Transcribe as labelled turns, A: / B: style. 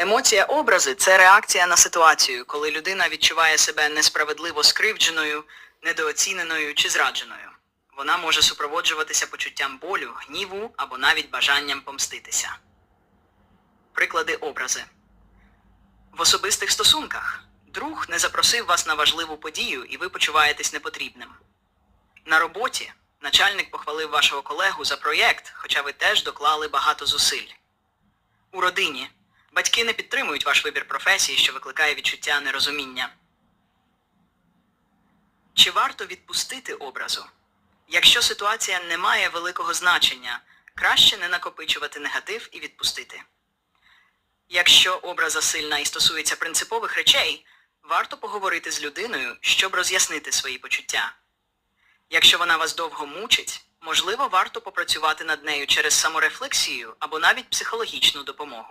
A: Емоція образи це реакція на ситуацію, коли людина відчуває себе несправедливо скривдженою, недооціненою чи зрадженою. Вона може супроводжуватися почуттям болю, гніву або навіть бажанням помститися. Приклади образи. В особистих стосунках друг не запросив вас на важливу подію і ви почуваєтесь непотрібним. На роботі начальник похвалив вашого колегу за проєкт, хоча ви теж доклали багато зусиль. У родині батьки не підтримують ваш вибір професії, що викликає відчуття нерозуміння. Чи варто відпустити образу? Якщо ситуація не має великого значення, краще не накопичувати негатив і відпустити. Якщо образа сильна і стосується принципових речей, варто поговорити з людиною, щоб роз'яснити свої почуття. Якщо вона вас довго мучить, можливо, варто попрацювати над нею через саморефлексію або навіть психологічну допомогу.